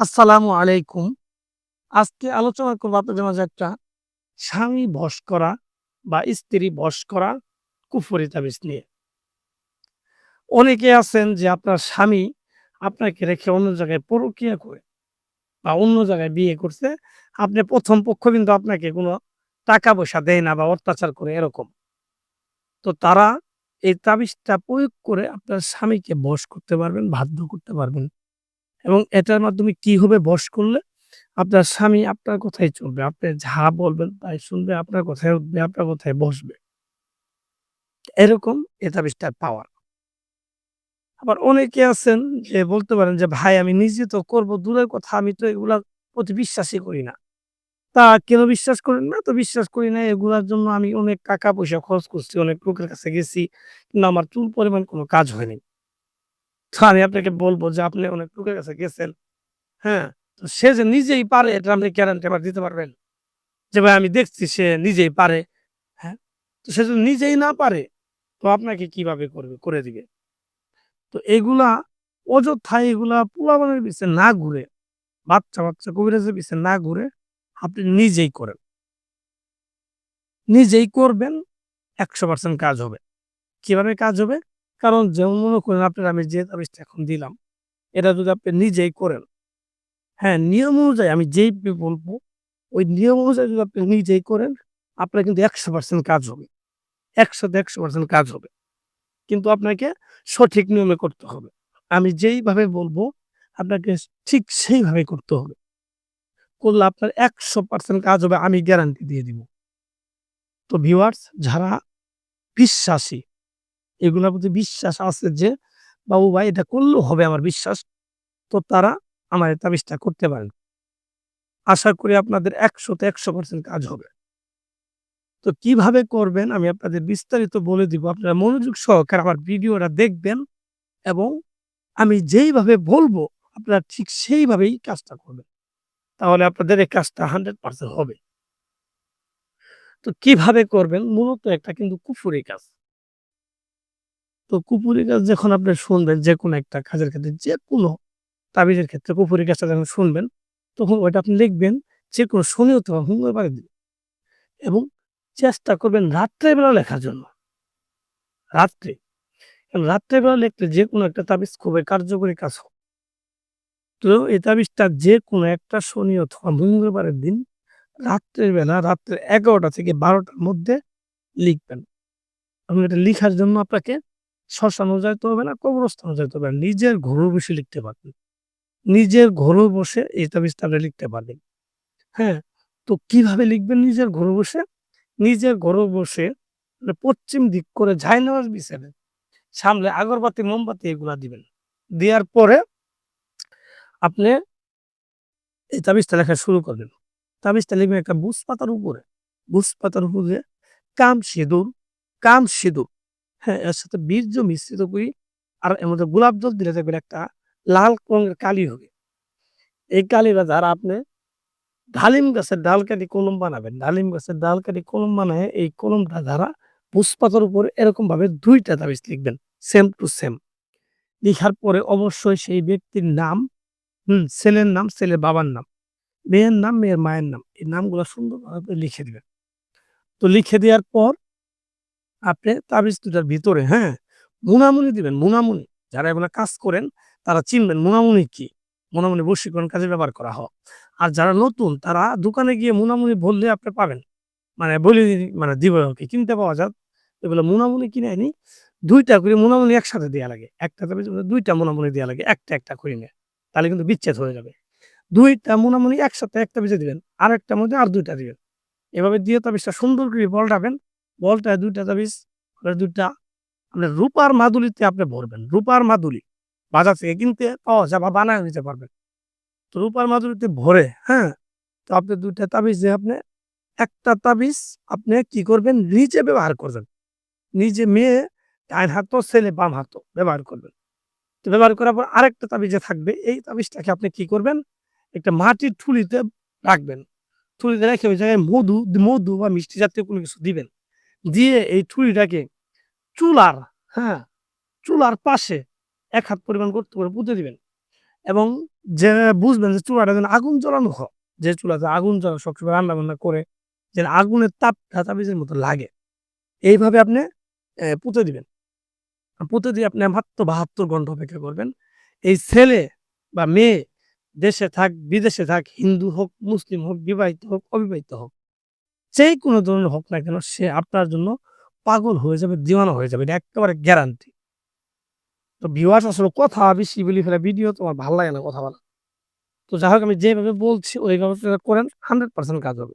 আসসালামু আলাইকুম। আজকে আলোচনা করব আপনাদের মাঝে একটা স্বামী বশ করা বা স্ত্রী বশ করা কুফরি তাবিজ নিয়ে। অনেকে আছেন যে আপনার স্বামী আপনাকে রেখে অন্য জায়গায় পরকীয়া করে বা অন্য জায়গায় বিয়ে করছে। আপনি প্রথম পক্ষ কিন্তু আপনাকে কোনো টাকা-পয়সা দেয় না বা অত্যাচার করে এরকম। তো তারা এই তাবিজটা প্রয়োগ করে আপনার স্বামীকে বশ করতে পারবেন, বাধ্য করতে পারবেন। এবং এটার মাধ্যমে কি হবে বশ করলে? আপনার স্বামী আপনার কথাই চলবে। আপনি যা বলবেন তাই শুনবে, আপনার কথায় উঠবে, আপনার কথায় বসবে। এরকম এ তাবিজটার পাওয়ার। আবার অনেকে আছেন যে বলতে পারেন যে, "ভাই আমি নিজে তো করব দূরের কথা আমি তো এগুলার প্রতি বিশ্বাসই করি না।" তা কেন বিশ্বাস করেন না? তো বিশ্বাস করি না এগুলার জন্য আমি অনেক টাকা-পয়সা খরচ করছি, অনেক লোকের কাছে গেছি। কিন্তু আমার চুল পরিমাণ কোনো কাজ হয়নি। তো আমি আপনাকে বলব যে আপনি অনেক লোকের কাছে গেছেন। হ্যাঁ? তো সে যে নিজেই পারে এটা আপনি গ্যারান্টি আমার দিতে পারবেন? যে ভাই আমি দেখছি সে নিজেই পারে। হ্যাঁ? তো সে যদি নিজেই না পারে তো আপনাকে কীভাবে করবে? করে দিবে। তো এগুলা অযথায় এগুলা পোলাপানের পিছে না ঘুরে, বাচ্চা, বাচ্চা কবিরাজের পিছে না ঘুরে আপনি নিজেই করেন। নিজেই করবেন ১০০% কাজ হবে। কীভাবে কাজ হবে? কারণ যেমন মনে করেন আপনার আমি যে তাবিজটা এখন দিলাম, এটা যদি আপনি নিজেই করেন, হ্যাঁ, নিয়ম অনুযায়ী আমি যেই বলব ওই নিয়ম অনুযায়ী যদি আপনি নিজেই করেন, আপনার কিন্তু ১০০% কাজ হবে। ১০০ তে ১০০% কাজ হবে। কিন্তু আপনাকে সঠিক নিয়মে করতে হবে। আমি যেইভাবে বলব আপনাকে ঠিক সেইভাবেই করতে হবে। করলে আপনার ১০০% কাজ হবে আমি গ্যারান্টি দিয়ে দিব। তো ভিউয়ার্স যারা বিশ্বাসী, এগুলার প্রতি বিশ্বাস আছে যে, বাবু ভাই এটা করলেও হবে আমার বিশ্বাস। তো তারা আমার তাবিজটা করতে পারেন। আশা করি আপনাদের ১০০ তে ১০০% কাজ হবে। তো কীভাবে করবেন আমি আপনাদের বিস্তারিত বলে দিব। আপনারা মনোযোগ সহকারে আমার ভিডিওটা দেখবেন এবং আমি যেইভাবে বলব আপনারা ঠিক সেইভাবেই কাজটা করবেন। তাহলে আপনাদের এই কাজটা 100% হবে। তো কীভাবে করবেন? মূলত একটা কিন্তু কুফরি কাজ। তো কুফরি গাছ যখন আপনি শুনবেন যে কোনো একটা কাজের ক্ষেত্রে যে কোনো তাবিজের ক্ষেত্রে কুফরি গাছটা যখন শুনবেন, তখন ওইটা আপনি লিখবেন যেকোনো শনি অথবা মঙ্গলবারে দিন। এবং চেষ্টা করবেন রাত্রেবেলা লেখার জন্য। রাত্রে। কারণ রাত্রের বেলা যে কোনো একটা তাবিজ খুবই কার্যকরী কাজ হবে। তো এই তাবিজটা যে কোনো একটা শনি অথবা মঙ্গলবারের দিন রাত্রের বেলা রাত্রে ১১টা থেকে ১২টার মধ্যে লিখবেন। এবং এটা লিখার জন্য আপনাকে শ্মশানেও যাইতে হবে না, কবরস্থানেও যাইতে হবে না। নিজের ঘরে বসে লিখতে পারবেন। নিজের ঘরে বসে এই আপনি লিখতে পারবেন। হ্যাঁ? তো কীভাবে লিখবেন নিজের ঘরে বসে? নিজের ঘরে বসে মানে পশ্চিম দিক করে জায়নামাজ বিছাবেন। সামনে আগরবাতি, মোমবাতি এগুলা দিবেন। দেওয়ার পরে আপনি এই তাবিজটা লেখা শুরু করবেন। তাবিজটা লিখবেন একটা বুজ পাতার উপরে। বুজ পাতার উপরে কাম সিঁদুর, কাম সিঁদুর, হ্যাঁ? এর সাথে বীর্য মিশ্রিত করি আর এর মধ্যে গোলাপ জল দিলে দেখবেন একটা লাল রঙের কালি হবে। এই কালিটা দ্বারা আপনি ডালিম গাছের ডাল কেটে কলম বানাবেন। ডালিম গাছের ডাল কেটে কলম বানায় এই কলমটা দ্বারা বুজ পাতার উপরে এরকমভাবে ২ টা তাবিজ লিখবেন। Same to same. লিখার পরে অবশ্যই সেই ব্যক্তির নাম, হুম? ছেলের নাম, ছেলের বাবার নাম, মেয়ের নাম, মেয়ের মায়ের নাম। এই নামগুলা সুন্দরভাবে লিখে দিবেন। তো লিখে দেওয়ার পর আপনি তাবিজ ২ টার ভিতরে, হ্যাঁ? মুনামুনি দিবেন, মুনামুনি। যারা এগুলা কাজ করেন তারা চিনবেন মুনামুনি কি? মুনামুনি বশীকরণ কাজে ব্যবহার করা হয়। আর যারা নতুন তারা দোকানে গিয়ে মুনামুনি বললে আপনি পাবেন। মানে বলে মানে দিব কিনতে পাওয়া যায়। এগুলা মুনামুনি কিনে আনি ২ টা করে মুনামুনি একসাথে দেওয়া লাগে। একটা তাবিজের দুইটা ২ টা মুনামুনি দেয়া লাগে। একটা, একটা করে নিয়ে। তাহলে কিন্তু বিচ্ছেদ হয়ে যাবে। ২ টা মুনামুনি একসাথে একটা তাবিজে দিবেন। আর একটা মধ্যে আর দুইটা দিবেন। এভাবে দিয়ে তাবিজটা সুন্দর করে বলটাবেন। বলটায় ২ টা তাবিজ দুইটা ২ টা আপনার রূপার মাদুলিতে আপনি ভরবেন। রূপার মাদুলি। বাজার থেকে কিনতে পাওয়া যায় বা বানায়ও নিতে পারবেন। তো রূপার মাদুলিতে ভরে, হ্যাঁ? তো আপনি ২ তাবিজ তাবিজে আপনি একটা তাবিজ আপনি কি করবেন? নিজে ব্যবহার করবেন। নিজে মেয়ে ডাইন হাতও, ছেলে বাম হাতও ব্যবহার করবেন। তো ব্যবহার করার পর আরেকটা তাবিজে থাকবে। এই তাবিজটাকে আপনি কি করবেন? একটা মাটির ঠুলিতে রাখবেন। ঠুলিতে রেখে ওই জায়গায় মধু, মধু বা মিষ্টি জাতীয় কোনো কিছু দিবেন। দিয়ে এই ঠুলিটাকে চুলার, হ্যাঁ? চুলার পাশে এক হাত পরিমাণ গর্ত করে পুঁতে দিবেন। এবং যে বুঝবেন যে চুলাটা যেন আগুন জ্বালানো হয় যে চুলাতে আগুন জ্বালা সবসময় রান্না বান্না করে যেন আগুনের তাপটা তাবিজের মতো লাগে এইভাবে আপনি পুঁতে দিবেন পুঁতে দিয়ে আপনি মাত্র বাহাত্তর ঘণ্টা অপেক্ষা করবেন এই ছেলে বা মেয়ে দেশে থাক বিদেশে থাক হিন্দু হোক মুসলিম হোক বিবাহিত হোক অবিবাহিত হোক যেই কোনো ধরনের হোক না কেন, সে আপনার জন্য পাগল হয়ে যাবে, দিওয়ানো হয়ে যাবে, এটা একেবারে গ্যারান্টি তো ভিউয়ার্স আসলে কথা বেশি বলি ফেলে ভিডিও তোমার ভালো লাগে না কথা বলা। তো যাই হোক, আমি যেভাবে বলছি, ওইভাবে করেন হান্ড্রেড পার্সেন্ট কাজ হবে।